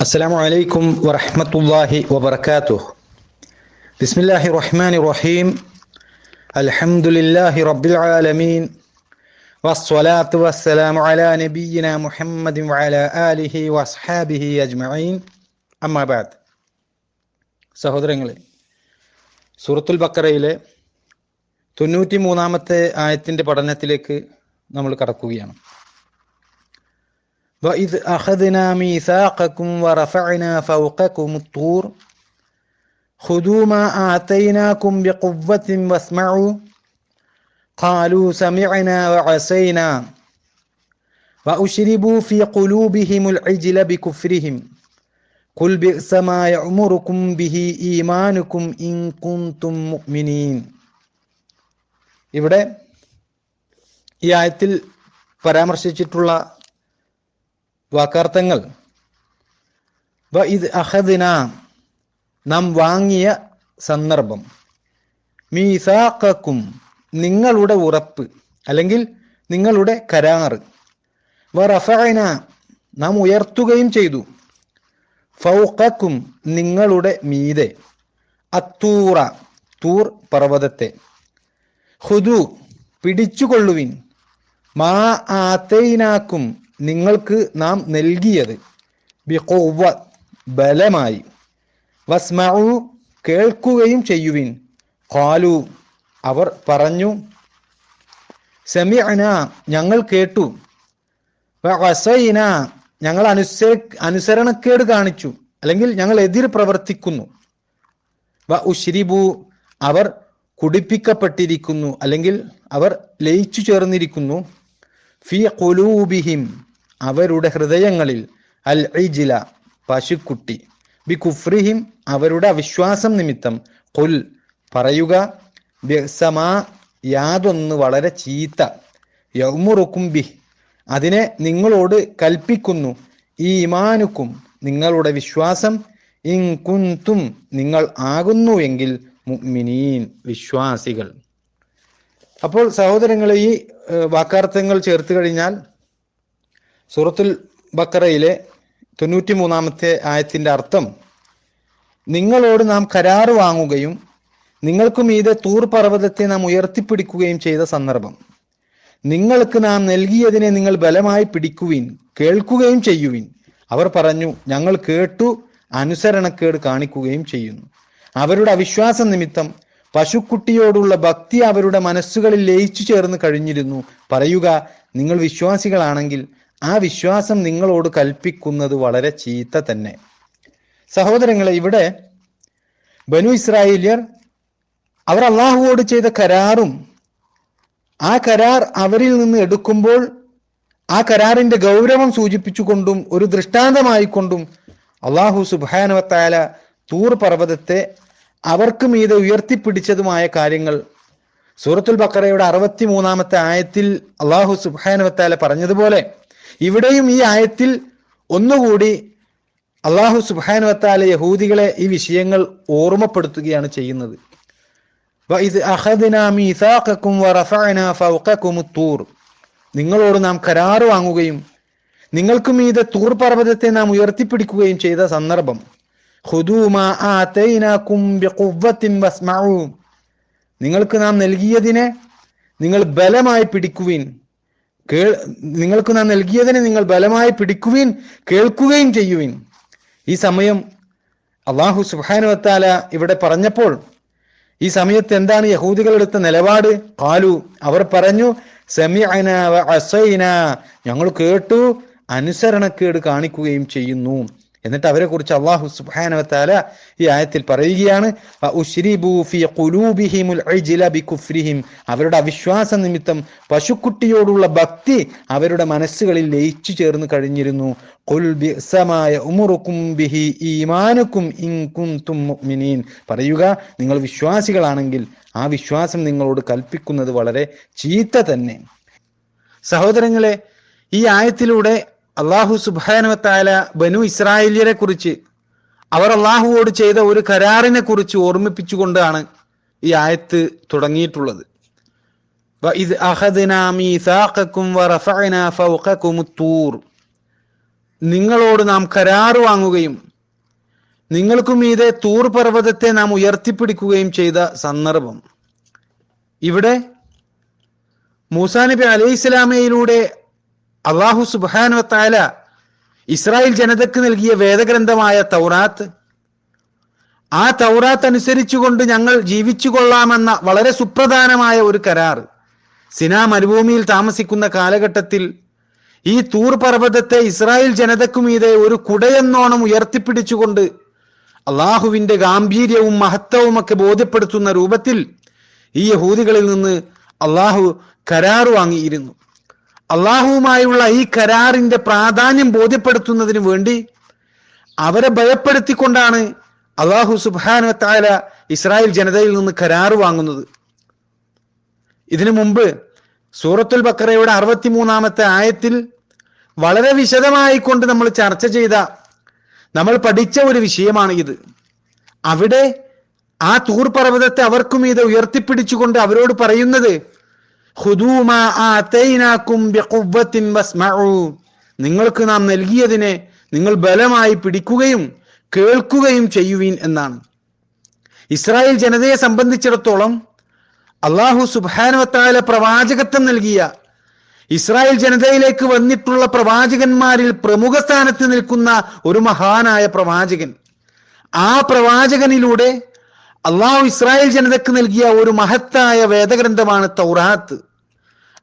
السلام عليكم ورحمة الله وبركاته بسم الله الرحمن الرحيم الحمد لله رب العالمين والصلاة والسلام على نبينا محمد وعلى آله وأصحابه أجمعين أما بعد സഹോദരങ്ങളെ സൂറത്തുൽ ബക്കറയിലെ തൊണ്ണൂറ്റി മൂന്നാമത്തെ ആയത്തിന്റെ പഠനത്തിലേക്ക് നമ്മൾ കടക്കുകയാണ് وإذ أخذنا ميثاقكم ورفعنا فوقكم الطور خذوا ما آتيناكم بقوة واسمعوا قالوا سمعنا وعسينا وأشربوا في قلوبهم العجل بكفرهم قل بئس ما يأمركم به إيمانكم إن كنتم مؤمنين ഇവിടെ ഈ ആയത്തിൽ പരാമർശിച്ചിട്ടുള്ള വാക്കാർത്ഥങ്ങൾ. വ ഇത് അഹദിന നാം വാങ്ങിയ സന്ദർഭം. മീസാക്കും നിങ്ങളുടെ ഉറപ്പ് അല്ലെങ്കിൽ നിങ്ങളുടെ കരാറ്. വ റഫഅന നാം ഉയർത്തുകയും ചെയ്തു. ഫൗഖക്കും നിങ്ങളുടെ മീതെ. അത്തൂറ തൂർ പർവതത്തെ. ഹുദു പിടിച്ചുകൊള്ളുവിൻ. മാ ആത്തൈനാക്കും നിങ്ങൾക്ക് നാം നൽകിയത്. ബിഖുവ ബലമായി. വസ്മഉ കേൾക്കുകയും ചെയ്യുവിൻ. ഖാലു അവർ പറഞ്ഞു സമിഅന ഞങ്ങൾ കേട്ടു. വസൈന ഞങ്ങൾ അനുസര അനുസരണക്കേട് കാണിച്ചു. അല്ലെങ്കിൽ ഞങ്ങൾ എതിർ പ്രവർത്തിക്കുന്നു. വ ഉശ്രിബു അവർ കുടിപ്പിക്കപ്പെട്ടിരിക്കുന്നു. അല്ലെങ്കിൽ അവർ ലയിച്ചു ചേർന്നിരിക്കുന്നു. ഫി ഖുലൂബിഹിം. അവരുടെ ഹൃദയങ്ങളിൽ അൽ ഇജില പശുക്കുട്ടി. ബി കുഫ്രിഹിം അവരുടെ അവിശ്വാസം നിമിത്തം. കൊൽ പറയുക ബിസമാ യാതൊന്ന് വളരെ ചീത്ത. യൗമുറുക്കും ബി അതിനെ നിങ്ങളോട് കൽപ്പിക്കുന്നു. ഈ ഇമാനുക്കും നിങ്ങളുടെ വിശ്വാസം. ഇൻ കുന്തും നിങ്ങൾ ആകുന്നുവെങ്കിൽ മുഅ്മിനീൻ വിശ്വാസികൾ. അപ്പോൾ സഹോദരങ്ങളെ ഈ വാക്കാർത്ഥങ്ങൾ ചേർത്ത് കഴിഞ്ഞാൽ സൂറത്തുൽ ബക്കറയിലെ തൊണ്ണൂറ്റി മൂന്നാമത്തെ ആയത്തിന്റെ അർത്ഥം നിങ്ങളോട് നാം കരാറ് വാങ്ങുകയും നിങ്ങൾക്കും മീതെ തൂർ പർവതത്തെ നാം ഉയർത്തിപ്പിടിക്കുകയും ചെയ്ത സന്ദർഭം. നിങ്ങൾക്ക് നാം നൽകിയതിനെ നിങ്ങൾ ബലമായി പിടിക്കുവിൻ കേൾക്കുകയും ചെയ്യുവിൻ. അവർ പറഞ്ഞു ഞങ്ങൾ കേട്ടു അനുസരണക്കേട് കാണിക്കുകയും ചെയ്യുന്നു. അവരുടെ അവിശ്വാസ നിമിത്തം പശുക്കുട്ടിയോടുള്ള ഭക്തി അവരുടെ മനസ്സുകളിൽ ലയിച്ചു ചേർന്ന് കഴിഞ്ഞിരുന്നു. പറയുക നിങ്ങൾ വിശ്വാസികളാണെങ്കിൽ ആ വിശ്വാസം നിങ്ങളോട് കൽപ്പിക്കുന്നത് വളരെ ചീത്ത തന്നെ. സഹോദരങ്ങളെ ഇവിടെ ബനു ഇസ്രായേലിയർ അവർ അള്ളാഹുവോട് ചെയ്ത കരാറും ആ കരാർ അവരിൽ നിന്ന് എടുക്കുമ്പോൾ ആ കരാറിന്റെ ഗൗരവം സൂചിപ്പിച്ചുകൊണ്ടും ഒരു ദൃഷ്ടാന്തമായിക്കൊണ്ടും അള്ളാഹു സുബാനവത്തായ തൂർ പർവതത്തെ അവർക്ക് മീതെ ഉയർത്തിപ്പിടിച്ചതുമായ കാര്യങ്ങൾ സൂറത്തുൽ ബക്കറയുടെ അറുപത്തി മൂന്നാമത്തെ ആയത്തിൽ അള്ളാഹു സുബാനുവത്താല പറഞ്ഞതുപോലെ ഇവിടെയും ഈ ആയത്തിൽ ഒന്നുകൂടി അള്ളാഹു സുബാനുവത്താല യഹൂദികളെ ഈ വിഷയങ്ങൾ ഓർമ്മപ്പെടുത്തുകയാണ് ചെയ്യുന്നത്. നിങ്ങളോട് നാം കരാർ വാങ്ങുകയും നിങ്ങൾക്കും ഇത് തൂർ പർവതത്തെ നാം ഉയർത്തിപ്പിടിക്കുകയും ചെയ്ത സന്ദർഭം. നിങ്ങൾക്ക് നാം നൽകിയതിനെ നിങ്ങൾ ബലമായി പിടിക്കുവിൻ. കേൾ നിങ്ങൾക്ക് നാം നൽകിയതിനെ നിങ്ങൾ ബലമായി പിടിക്കുകയും കേൾക്കുകയും ചെയ്യുവിൻ. ഈ സമയം അള്ളാഹു സുബാനുവത്താല ഇവിടെ പറഞ്ഞപ്പോൾ ഈ സമയത്ത് എന്താണ് യഹൂദികൾ എടുത്ത നിലപാട്? കാലു അവർ പറഞ്ഞു സെമിഅന ഞങ്ങൾ കേട്ടു അനുസരണക്കേട് കാണിക്കുകയും ചെയ്യുന്നു. എന്നിട്ട് അവരെ കുറിച്ച് അള്ളാഹു സുബാനവത്താല ഈ ആയത്തിൽ പറയുകയാണ് അവരുടെ അവിശ്വാസ നിമിത്തം പശുക്കുട്ടിയോടുള്ള ഭക്തി അവരുടെ മനസ്സുകളിൽ ലയിച്ചു ചേർന്ന് കഴിഞ്ഞിരുന്നു. പറയുക നിങ്ങൾ വിശ്വാസികളാണെങ്കിൽ ആ വിശ്വാസം നിങ്ങളോട് കൽപ്പിക്കുന്നത് വളരെ ചീത്ത തന്നെ. സഹോദരങ്ങളെ ഈ ആയത്തിലൂടെ അള്ളാഹു സുബാനുവത്തായ ബനു ഇസ്രായേലിയരെ കുറിച്ച് അവർ അള്ളാഹുവോട് ചെയ്ത ഒരു കരാറിനെ കുറിച്ച് ഓർമ്മിപ്പിച്ചുകൊണ്ടാണ് ഈ ആയത്ത് തുടങ്ങിയിട്ടുള്ളത്. നിങ്ങളോട് നാം കരാറ് വാങ്ങുകയും നിങ്ങൾക്കും മീതെ തൂർ പർവതത്തെ നാം ഉയർത്തിപ്പിടിക്കുകയും ചെയ്ത സന്ദർഭം. ഇവിടെ മൂസാ നബി അലൈഹി ഇസ്ലാമയിലൂടെ അള്ളാഹു സുബാനുവത്തായ ഇസ്രായേൽ ജനതക്ക് നൽകിയ വേദഗ്രന്ഥമായ തൗറാത്ത് ആ തൗറാത്ത് അനുസരിച്ചുകൊണ്ട് ഞങ്ങൾ ജീവിച്ചു കൊള്ളാമെന്ന വളരെ സുപ്രധാനമായ ഒരു കരാർ സിനാ മരുഭൂമിയിൽ താമസിക്കുന്ന കാലഘട്ടത്തിൽ ഈ തൂർ പർവതത്തെ ഇസ്രായേൽ ജനതക്കുമീതെ ഒരു കുടയെന്നോണം ഉയർത്തിപ്പിടിച്ചുകൊണ്ട് അള്ളാഹുവിന്റെ ഗാംഭീര്യവും മഹത്വവും ഒക്കെ ബോധ്യപ്പെടുത്തുന്ന രൂപത്തിൽ ഈ യഹൂദികളിൽ നിന്ന് അള്ളാഹു കരാർ വാങ്ങിയിരുന്നു. അള്ളാഹുവുമായുള്ള ഈ കരാറിന്റെ പ്രാധാന്യം ബോധ്യപ്പെടുത്തുന്നതിന് വേണ്ടി അവരെ ഭയപ്പെടുത്തിക്കൊണ്ടാണ് അള്ളാഹു സുബാന താല ഇസ്രായേൽ ജനതയിൽ നിന്ന് കരാറ് വാങ്ങുന്നത്. ഇതിനു മുമ്പ് സൂറത്തുൽ ബക്കറയുടെ അറുപത്തിമൂന്നാമത്തെ ആയത്തിൽ വളരെ വിശദമായി കൊണ്ട് നമ്മൾ ചർച്ച ചെയ്ത നമ്മൾ പഠിച്ച ഒരു വിഷയമാണ് ഇത്. അവിടെ ആ തൂർ പർവതത്തെ അവർക്കും ഇത് ഉയർത്തിപ്പിടിച്ചുകൊണ്ട് അവരോട് പറയുന്നത് "ഖുദൂമാ ആതൈനാക്കും ബിഖുവ്വത്തിൻ വസ്മഉ." നിങ്ങൾക്ക് നാം നൽകിയതിനെ നിങ്ങൾ ബലമായി പിടിക്കുകയും കേൾക്കുകയും ചെയ്യുവീൻ എന്നാണ്. ഇസ്രായേൽ ജനതയെ സംബന്ധിച്ചിടത്തോളം അള്ളാഹു സുബാനുവത്തായ പ്രവാചകത്വം നൽകിയ ഇസ്രായേൽ ജനതയിലേക്ക് വന്നിട്ടുള്ള പ്രവാചകന്മാരിൽ പ്രമുഖ സ്ഥാനത്ത് നിൽക്കുന്ന ഒരു മഹാനായ പ്രവാചകൻ. ആ പ്രവാചകനിലൂടെ അള്ളാഹു ഇസ്രായേൽ ജനതയ്ക്ക് നൽകിയ ഒരു മഹത്തായ വേദഗ്രന്ഥമാണ് തൗറാത്ത്.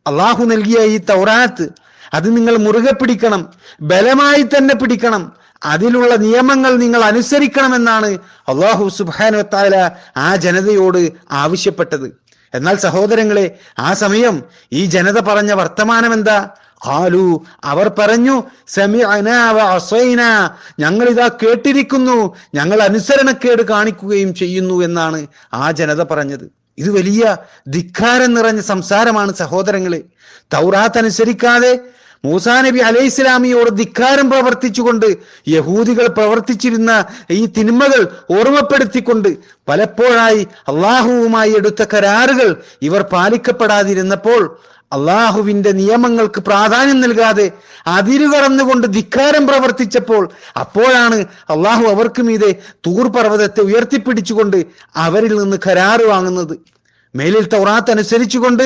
അള്ളാഹു നൽകിയ ഈ തൗറാത്ത് അത് നിങ്ങൾ മുറുകെ പിടിക്കണം ബലമായി തന്നെ പിടിക്കണം അതിലുള്ള നിയമങ്ങൾ നിങ്ങൾ അനുസരിക്കണമെന്നാണ് അള്ളാഹു സുബാനു ആ ജനതയോട് ആവശ്യപ്പെട്ടത്. എന്നാൽ സഹോദരങ്ങളെ ആ സമയം ഈ ജനത പറഞ്ഞ വർത്തമാനം എന്താ ഹാലു അവർ പറഞ്ഞു ഞങ്ങൾ ഇതാ കേട്ടിരിക്കുന്നു. ഞങ്ങൾ അനുസരണക്കേട് കാണിക്കുകയും ചെയ്യുന്നു എന്നാണ് ആ ജനത പറഞ്ഞത്. ഇത് വലിയ ധിക്കാരം നിറഞ്ഞ സംസാരമാണ് സഹോദരങ്ങളെ. തൗറാത്ത് അനുസരിക്കാതെ മൂസാ നബി അലൈഹി ധിക്കാരം പ്രവർത്തിച്ചുകൊണ്ട് യഹൂദികൾ പ്രവർത്തിച്ചിരുന്ന ഈ തിന്മകൾ ഓർമ്മപ്പെടുത്തിക്കൊണ്ട് പലപ്പോഴായി അള്ളാഹുവുമായി എടുത്ത കരാറുകൾ ഇവർ പാലിക്കപ്പെടാതിരുന്നപ്പോൾ അള്ളാഹുവിന്റെ നിയമങ്ങൾക്ക് പ്രാധാന്യം നൽകാതെ അതിരുകടന്നുകൊണ്ട് ധിക്കാരം പ്രവർത്തിച്ചപ്പോൾ അപ്പോഴാണ് അള്ളാഹു അവർക്ക് മീതെ തൂർ പർവതത്തെ ഉയർത്തിപ്പിടിച്ചുകൊണ്ട് അവരിൽ നിന്ന് കരാറ് വാങ്ങുന്നത്. മേലിൽ തൗറാത്ത് അനുസരിച്ചുകൊണ്ട്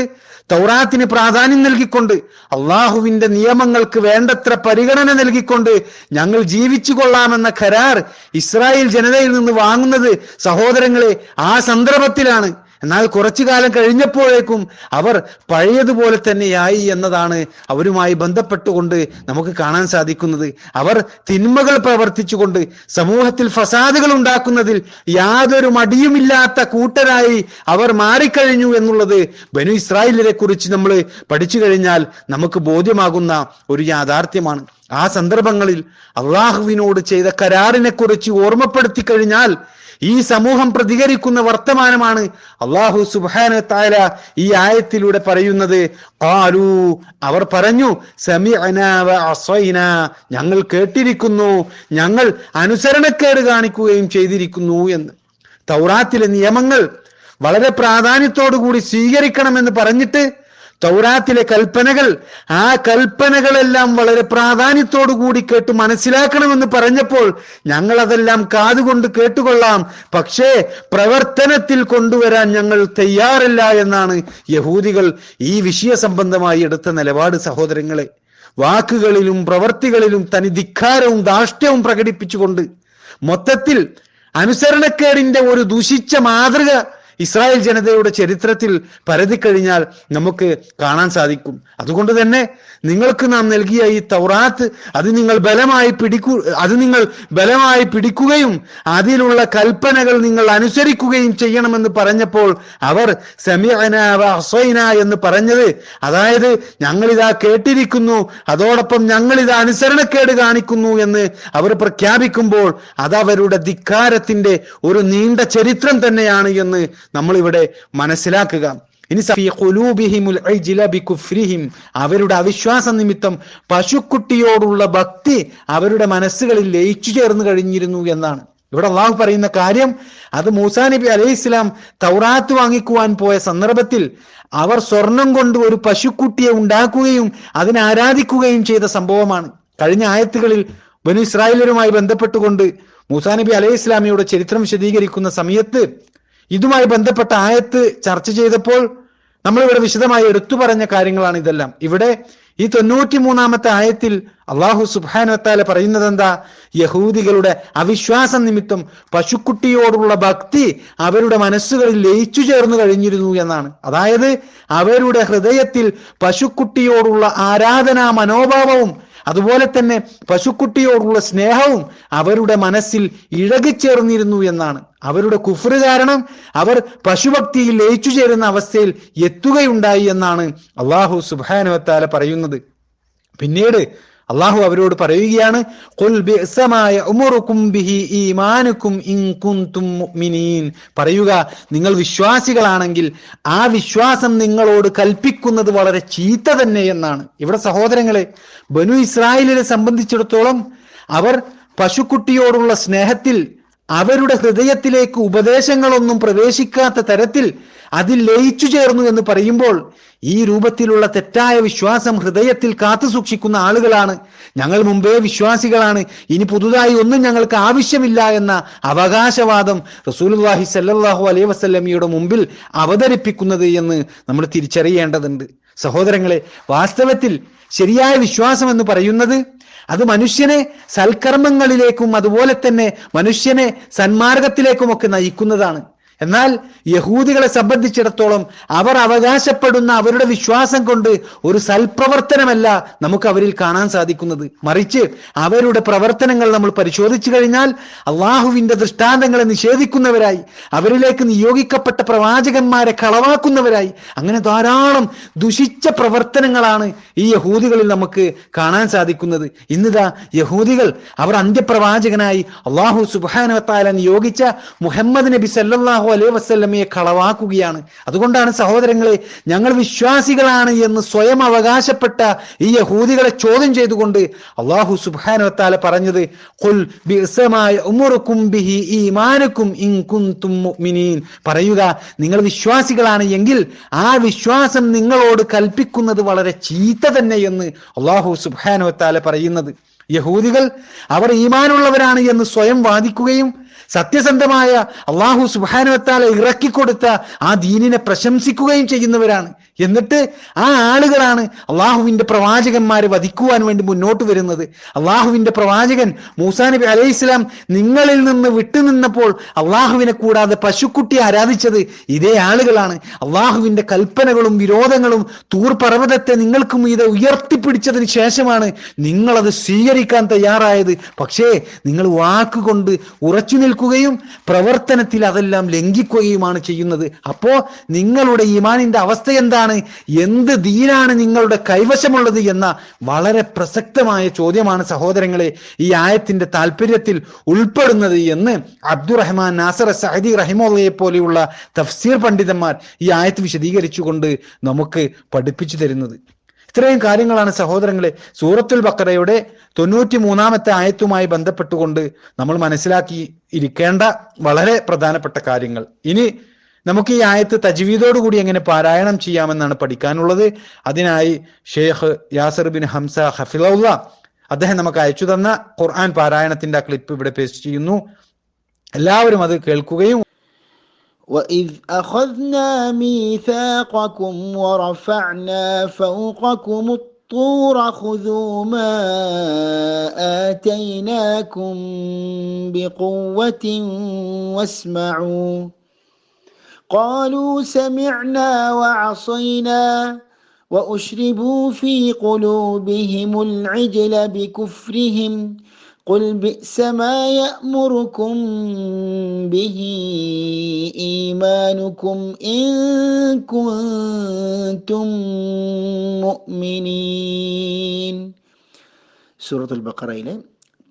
തൗറാത്തിന് പ്രാധാന്യം നൽകിക്കൊണ്ട് അള്ളാഹുവിന്റെ നിയമങ്ങൾക്ക് വേണ്ടത്ര പരിഗണന നൽകിക്കൊണ്ട് ഞങ്ങൾ ജീവിച്ചു കൊള്ളാമെന്ന കരാർ ഇസ്രായേൽ ജനതയിൽ നിന്ന് വാങ്ങുന്നത് സഹോദരങ്ങളെ ആ സന്ദർഭത്തിലാണ്. എന്നാൽ കുറച്ചു കാലം കഴിഞ്ഞപ്പോഴേക്കും അവർ പഴയതുപോലെ തന്നെയായി എന്നതാണ് അവരുമായി ബന്ധപ്പെട്ടുകൊണ്ട് നമുക്ക് കാണാൻ സാധിക്കുന്നത്. അവർ തിന്മകൾ പ്രവർത്തിച്ചുകൊണ്ട് സമൂഹത്തിൽ ഫസാദുകൾ ഉണ്ടാക്കുന്നതിൽ യാതൊരു മടിയുമില്ലാത്ത കൂട്ടരായി അവർ മാറിക്കഴിഞ്ഞു എന്നുള്ളത് ബനു ഇസ്രായേലിനെ കുറിച്ച് നമ്മൾ പഠിച്ചു കഴിഞ്ഞാൽ നമുക്ക് ബോധ്യമാകുന്ന ഒരു യാഥാർത്ഥ്യമാണ്. ആ സന്ദർഭങ്ങളിൽ അള്ളാഹുവിനോട് ചെയ്ത കരാറിനെ കുറിച്ച് ഓർമ്മപ്പെടുത്തി കഴിഞ്ഞാൽ ഈ സമൂഹം പ്രതികരിക്കുന്ന വർത്തമാനമാണ് അള്ളാഹു സുബാന താല ഈ ആയത്തിലൂടെ പറയുന്നത്. ഖാലു അവർ പറഞ്ഞു ഞങ്ങൾ കേട്ടിരിക്കുന്നു. ഞങ്ങൾ അനുസരണക്കേട് കാണിക്കുകയും ചെയ്തിരിക്കുന്നു എന്ന്. തൗറാത്തിലെ നിയമങ്ങൾ വളരെ പ്രാധാന്യത്തോടു കൂടി സ്വീകരിക്കണമെന്ന് പറഞ്ഞിട്ട് തൗറാത്തിലെ കൽപ്പനകൾ ആ കൽപ്പനകളെല്ലാം വളരെ കൂടി കേട്ട് മനസ്സിലാക്കണമെന്ന് പറഞ്ഞപ്പോൾ ഞങ്ങൾ അതെല്ലാം കാതുകൊണ്ട് കേട്ടുകൊള്ളാം. പക്ഷേ പ്രവർത്തനത്തിൽ കൊണ്ടുവരാൻ ഞങ്ങൾ തയ്യാറല്ല എന്നാണ് യഹൂദികൾ ഈ വിഷയ സംബന്ധമായി എടുത്ത നിലപാട് സഹോദരങ്ങളെ. വാക്കുകളിലും പ്രവർത്തികളിലും തനി ധിക്കാരവും ധാഷ്ട്യവും പ്രകടിപ്പിച്ചുകൊണ്ട് മൊത്തത്തിൽ അനുസരണക്കേടിന്റെ ഒരു ദുഷിച്ച മാതൃക ഇസ്രായേൽ ജനതയുടെ ചരിത്രത്തിൽ പരതിക്കഴിഞ്ഞാൽ നമുക്ക് കാണാൻ സാധിക്കും. അതുകൊണ്ട് തന്നെ നിങ്ങൾക്ക് നാം നൽകിയ ഈ തൗറാത്ത് അത് നിങ്ങൾ ബലമായി പിടിക്കു അത് നിങ്ങൾ ബലമായി പിടിക്കുകയും അതിലുള്ള കൽപ്പനകൾ നിങ്ങൾ അനുസരിക്കുകയും ചെയ്യണമെന്ന് പറഞ്ഞപ്പോൾ അവർ സമീഅന എന്ന് പറഞ്ഞത്. അതായത് ഞങ്ങളിതാ കേട്ടിരിക്കുന്നു അതോടൊപ്പം ഞങ്ങളിത് അനുസരണക്കേട് കാണിക്കുന്നു എന്ന് അവർ പ്രഖ്യാപിക്കുമ്പോൾ അതവരുടെ ധിക്കാരത്തിന്റെ ഒരു നീണ്ട ചരിത്രം തന്നെയാണ് എന്ന് നമ്മൾ ഇവിടെ മനസ്സിലാക്കുക. ഇനി അവരുടെ അവിശ്വാസ നിമിത്തം പശുക്കുട്ടിയോടുള്ള ഭക്തി അവരുടെ മനസ്സുകളിൽ ലയിച്ചു ചേർന്ന് കഴിഞ്ഞിരുന്നു എന്നാണ്. ഇവിടെ അള്ളാഹു പറയുന്ന കാര്യം അത് മൂസാ നബി അലൈഹി ഇസ്ലാം തൗറാത്ത് വാങ്ങിക്കുവാൻ പോയ സന്ദർഭത്തിൽ അവർ സ്വർണം കൊണ്ട് ഒരു പശുക്കുട്ടിയെ ഉണ്ടാക്കുകയും അതിനെ ആരാധിക്കുകയും ചെയ്ത സംഭവമാണ്. കഴിഞ്ഞ ആയത്തുകളിൽ ബനു ഇസ്രായേലരുമായി ബന്ധപ്പെട്ടുകൊണ്ട് മൂസാ നബി അലൈഹി ഇസ്ലാമിയുടെ ചരിത്രം വിശദീകരിക്കുന്ന സമയത്ത് ഇതുമായി ബന്ധപ്പെട്ട ആയത്ത് ചർച്ച ചെയ്തപ്പോൾ നമ്മൾ ഇവിടെ വിശദമായി എടുത്തു പറഞ്ഞ കാര്യങ്ങളാണ് ഇതെല്ലാം. ഇവിടെ ഈ തൊണ്ണൂറ്റി മൂന്നാമത്തെ ആയത്തിൽ അള്ളാഹു സുബാനുവത്താല പറയുന്നത് എന്താ യഹൂദികളുടെ അവിശ്വാസം നിമിത്തം പശുക്കുട്ടിയോടുള്ള ഭക്തി അവരുടെ മനസ്സുകളിൽ ലയിച്ചു ചേർന്നു കഴിഞ്ഞിരുന്നു എന്നാണ്. അതായത് അവരുടെ ഹൃദയത്തിൽ പശുക്കുട്ടിയോടുള്ള ആരാധനാ മനോഭാവവും അതുപോലെ തന്നെ പശുക്കുട്ടിയോടുള്ള സ്നേഹവും അവരുടെ മനസ്സിൽ ഇഴകിച്ചേർന്നിരുന്നു എന്നാണ്. അവരുടെ കുഫറ് കാരണം അവർ പശുഭക്തിയിൽ ലയിച്ചു ചേരുന്ന അവസ്ഥയിൽ എത്തുകയുണ്ടായി എന്നാണ് അള്ളാഹു സുബാനുവത്താല പറയുന്നത്. പിന്നീട് അള്ളാഹു അവരോട് പറയുകയാണ് "ഖുൽ ബിഅ്സമായ ഉമറുക്കും ബിഹി ഈമാനുക്കും ഇൻ കുൻതും പറയുക നിങ്ങൾ വിശ്വാസികളാണെങ്കിൽ ആ വിശ്വാസം നിങ്ങളോട് കൽപ്പിക്കുന്നത് വളരെ ചീത്ത തന്നെ എന്നാണ്. ഇവിടെ സഹോദരങ്ങളെ ബനു ഇസ്രായേലിനെ സംബന്ധിച്ചിടത്തോളം അവർ പശുക്കുട്ടിയോടുള്ള സ്നേഹത്തിൽ അവരുടെ ഹൃദയത്തിലേക്ക് ഉപദേശങ്ങളൊന്നും പ്രവേശിക്കാത്ത തരത്തിൽ അതിൽ ലയിച്ചു ചേർന്നു എന്ന് പറയുമ്പോൾ ഈ രൂപത്തിലുള്ള തെറ്റായ വിശ്വാസം ഹൃദയത്തിൽ കാത്തു സൂക്ഷിക്കുന്ന ആളുകളാണ്. ഞങ്ങൾ മുമ്പേ വിശ്വാസികളാണ്. ഇനി പുതുതായി ഒന്നും ഞങ്ങൾക്ക് ആവശ്യമില്ല എന്ന അവകാശവാദം റസൂലുള്ളാഹി സല്ലാഹു അലൈ വസല്ലമയുടെ മുമ്പിൽ അവതരിപ്പിക്കുന്നത് എന്ന് നമ്മൾ തിരിച്ചറിയേണ്ടതുണ്ട്. സഹോദരങ്ങളെ വാസ്തവത്തിൽ ശരിയായ വിശ്വാസം എന്ന് പറയുന്നത് അത് മനുഷ്യനെ സൽക്കർമ്മങ്ങളിലേക്കും അതുപോലെ തന്നെ മനുഷ്യനെ സന്മാർഗത്തിലേക്കുമൊക്കെ നയിക്കുന്നതാണ്. എന്നാൽ യഹൂദികളെ സംബന്ധിച്ചിടത്തോളം അവർ അവകാശപ്പെടുന്ന അവരുടെ വിശ്വാസം കൊണ്ട് ഒരു സൽപ്രവർത്തനമല്ല നമുക്ക് അവരിൽ കാണാൻ സാധിക്കുന്നത്. മറിച്ച് അവരുടെ പ്രവർത്തനങ്ങൾ നമ്മൾ പരിശോധിച്ചു കഴിഞ്ഞാൽ അള്ളാഹുവിന്റെ ദൃഷ്ടാന്തങ്ങളെ നിഷേധിക്കുന്നവരായി അവരിലേക്ക് നിയോഗിക്കപ്പെട്ട പ്രവാചകന്മാരെ കളവാക്കുന്നവരായി അങ്ങനെ ധാരാളം ദുഷിച്ച പ്രവർത്തനങ്ങളാണ് ഈ യഹൂദികളിൽ നമുക്ക് കാണാൻ സാധിക്കുന്നത്. ഇന്നിതാ യഹൂദികൾ അവർ അന്ത്യപ്രവാചകനായി അള്ളാഹു സുബാനവത്താല നിയോഗിച്ച മുഹമ്മദ് നബി സല്ലല്ലാഹു അലൈഹി വസ്ല്ലമയെ കളവാക്കുകയാണ് അതുകൊണ്ടാണ് സഹോദരങ്ങളെ ഞങ്ങൾ വിശ്വാസികളാണ് എന്ന് സ്വയം അവകാശപ്പെട്ട ഈ യഹൂദികളെ ചോദ്യം ചെയ്തുകൊണ്ട് അള്ളാഹു സുബാനവത്താല പറഞ്ഞത്. പറയുക നിങ്ങൾ വിശ്വാസികളാണ് എങ്കിൽ ആ വിശ്വാസം നിങ്ങളോട് കൽപ്പിക്കുന്നത് വളരെ ചീത്ത തന്നെ എന്ന് അള്ളാഹു സുബാനവത്താല പറയുന്നത് യഹൂദികൾ അവർ ഈമാനുള്ളവരാണ് എന്ന് സ്വയം വാദിക്കുകയും സത്യസന്ധമായ അള്ളാഹു സുബാനുവത്താല ഇറക്കിക്കൊടുത്ത ആ ദീനിനെ പ്രശംസിക്കുകയും ചെയ്യുന്നവരാണ്. എന്നിട്ട് ആ ആളുകളാണ് അള്ളാഹുവിന്റെ പ്രവാചകന്മാരെ വധിക്കുവാൻ വേണ്ടി മുന്നോട്ട് വരുന്നത്. അള്ളാഹുവിന്റെ പ്രവാചകൻ മൂസാ നബി അലൈഹി ഇസ്ലാം നിങ്ങളിൽ നിന്ന് വിട്ടുനിന്നപ്പോൾ അള്ളാഹുവിനെ കൂടാതെ പശുക്കുട്ടി ആരാധിച്ചത് ഇതേ ആളുകളാണ്. അള്ളാഹുവിന്റെ കൽപ്പനകളും വിരോധങ്ങളും തൂർ പർവതത്തെ നിങ്ങൾക്ക് മീതെ ഉയർത്തിപ്പിടിച്ചതിന് ശേഷമാണ് നിങ്ങളത് സ്വീകരിക്കാൻ തയ്യാറായത്. പക്ഷേ നിങ്ങൾ വാക്കുകൊണ്ട് ഉറച്ചു നിൽക്കുകയും പ്രവർത്തനത്തിൽ അതെല്ലാം ലംഘിക്കുകയുമാണ് ചെയ്യുന്നത്. അപ്പോ നിങ്ങളുടെ ഇമാനിന്റെ അവസ്ഥ എന്താണ്? എന്ത് ദീനാണ് നിങ്ങളുടെ കൈവശമുള്ളത് എന്ന വളരെ പ്രസക്തമായ ചോദ്യമാണ് സഹോദരങ്ങളെ ഈ ആയത്തിന്റെ താല്പര്യത്തിൽ ഉൾപ്പെടുന്നത് എന്ന് അബ്ദുറഹ്മാൻ നാസർ സഹദി റഹിമുള്ളയെ പോലെയുള്ള തഫ്സീർ പണ്ഡിതന്മാർ ഈ ആയത്ത് വിശദീകരിച്ചുകൊണ്ട് നമുക്ക് പഠിപ്പിച്ചു തരുന്നത്. ഇത്രയും കാര്യങ്ങളാണ് സഹോദരങ്ങളെ സൂറത്തുൽ ബക്കറയുടെ തൊണ്ണൂറ്റി മൂന്നാമത്തെ ആയത്തുമായി ബന്ധപ്പെട്ടുകൊണ്ട് നമ്മൾ മനസ്സിലാക്കി ഇരിക്കേണ്ട വളരെ പ്രധാനപ്പെട്ട കാര്യങ്ങൾ. ഇനി നമുക്ക് ഈ ആയത്ത് തജ്വീദോടുകൂടി എങ്ങനെ പാരായണം ചെയ്യാമെന്നാണ് പഠിക്കാനുള്ളത് അതിനായി ഷെയ്ഖ് യാസർ ബിൻ ഹംസ ഹഫിലുള്ള അദ്ദേഹം നമുക്ക് അയച്ചു തന്ന ഖുർആൻ പാരായണത്തിന്റെ ആ ക്ലിപ്പ് ഇവിടെ പേസ്റ്റ് ചെയ്യുന്നു എല്ലാവരും അത് കേൾക്കുകയും وإذ أخذنا ميثاقكم ورفعنا فوقكم الطور خذوا ما آتيناكم بقوة واسمعوا قالوا سمعنا وعصينا وأشربوا في قلوبهم العجل بكفرهم قل بئس ما يأمركم به إيمانكم إن كنتم مؤمنين സൂറത്തുൽ ബക്കറയിലെ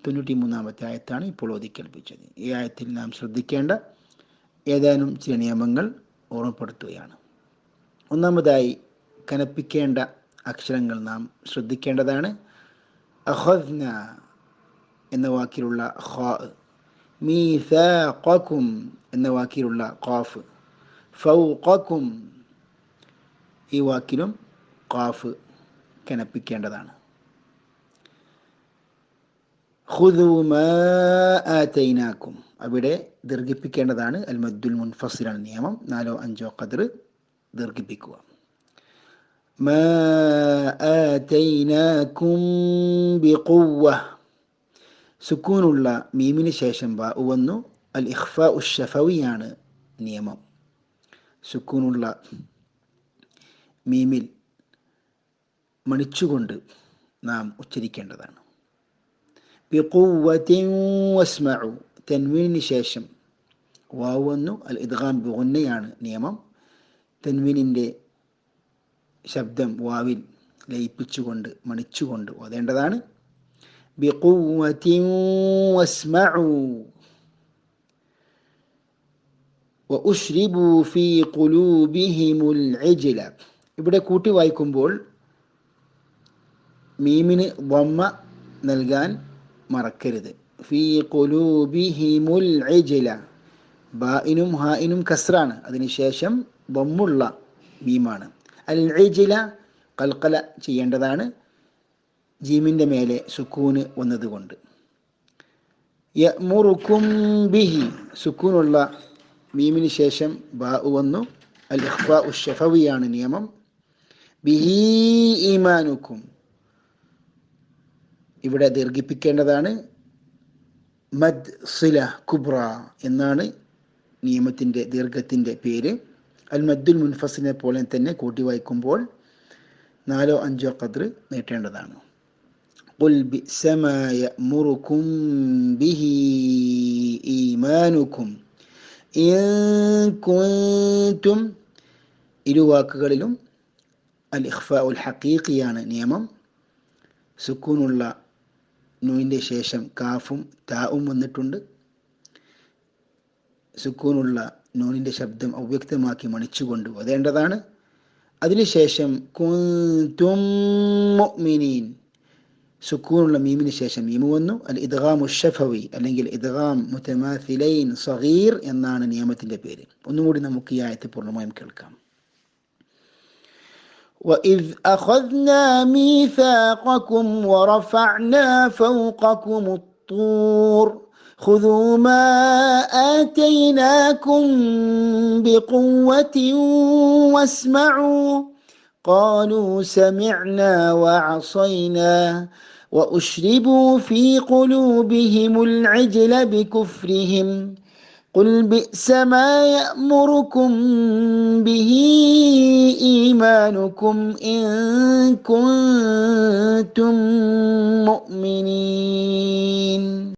തൊണ്ണൂറ്റി മൂന്നാമത്തെ ആയത്താണ് ഇപ്പോൾ ഓതിക്കേൽപ്പിച്ചത് ഈ ആയത്തിൽ നാം ശ്രദ്ധിക്കേണ്ട ഏതാനും ചില നിയമങ്ങൾ ഓർമ്മപ്പെടുത്തുകയാണ്. ഒന്നാമതായി കനപ്പിക്കേണ്ട അക്ഷരങ്ങൾ നാം ശ്രദ്ധിക്കേണ്ടതാണ്. അഹദ്ന എന്ന വാക്കിലുള്ള ഖാ മീസാഖക്കും എന്ന വാക്കിലുള്ള ഖാഫ് ഫൗഖക്കും ഈ വാക്കിലും ഖാഫ് കനപ്പിക്കേണ്ടതാണ്. ഖുദു മാ അവിടെ ദീർഘിപ്പിക്കേണ്ടതാണ് അൽ മദ്ദുൽ മുൻഫസിലാണ് നിയമം. നാലോ അഞ്ചോ ഖദർ ദീർഘിപ്പിക്കുക. സുക്കൂനുള്ള മീമിന് ശേഷം വന്നു അൽ ഇഹ്ഫ ഉഷഫവിയാണ് നിയമം. സുക്കൂനുള്ള മീമിൽ മണിച്ചുകൊണ്ട് നാം ഉച്ചരിക്കേണ്ടതാണ്. തെൻവീനിന് ശേഷം വാവ് വന്നു. അൽ ഇദ്ഗാം ബുഗുന്നയാണ് നിയമം. തെൻവീനിന്റെ ശബ്ദം വാവിൽ ലയിപ്പിച്ചുകൊണ്ട് മണിച്ചുകൊണ്ട് ഓതേണ്ടതാണ്. ഇവിടെ കൂട്ടി വായിക്കുമ്പോൾ മീമിന് വമ്മ നൽകാൻ മറക്കരുത്. ഫീ ഖുലൂബിഹിമുൽ ഇജ്ല. ബാഇനും ഹായിനും കസ്റാണ് അതിനുശേഷം ബൊമ്മുള്ള മീമാണ് അൽ ഇജ്ല കൽക്കല ചെയ്യേണ്ടതാണ്. ജീമിന്റെ മേലെ സുക്കൂന് വന്നതുകൊണ്ട്. യമുറുക്കും ബിഹി. സുക്കൂനുള്ള മീമിന് ശേഷം ബാ വന്നു. അൽ ഇഖ്ഫ ഉഷഫവിയാണ് നിയമം. ബിഹി ഈമാനുക്കും. ഇവിടെ ദീർഘിപ്പിക്കേണ്ടതാണ്. മദ് സില കുബ്ര എന്നാണ് നിയമത്തിൻ്റെ ദീർഘത്തിൻ്റെ പേര് അൽ മദ്ദുൽ മുൻഫസിനെ പോലെ തന്നെ കൂട്ടി വായിക്കുമ്പോൾ നാലോ അഞ്ചോ കദ്ർ നീട്ടേണ്ടതാണ് قل بئس ما يأمركم به إيمانكم إن كنتم ഇരു വാക്കുകളിലും അൽ ഇഖ്ഫ ഉൽ ഹക്കീഖിയാണ് നിയമം സുക്കൂനുള്ള നൂയിന്റെ ശേഷം കാഫും താവും വന്നിട്ടുണ്ട്. സുക്കൂനുള്ള നൂനിന്റെ ശബ്ദം അവ്യക്തമാക്കി മണിച്ചുകൊണ്ട് ഓതേണ്ടതാണ് അതിനുശേഷം മുഅ്മിനീൻ. സുക്കൂനുള്ള മീമിന് ശേഷം മീമു വന്നു. അൽ ഇദ്ഗാം ഉഷഫവി അല്ലെങ്കിൽ ഇദ്ഗാം മുത്തമാഥിലൈൻ സഹീർ എന്നാണ് നിയമത്തിന്റെ പേര്. ഒന്നുകൂടി നമുക്ക് ഈ ആയത്തെ പൂർണമായും കേൾക്കാം. وإذ أخذنا ميثاقكم ورفعنا فوقكم الطور خذوا ما آتيناكم بقوة واسمعوا قالوا سمعنا وعصينا وأشربوا في قلوبهم العجل بكفرهم قل بئس ما يأمركم به إيمانكم إن كنتم مؤمنين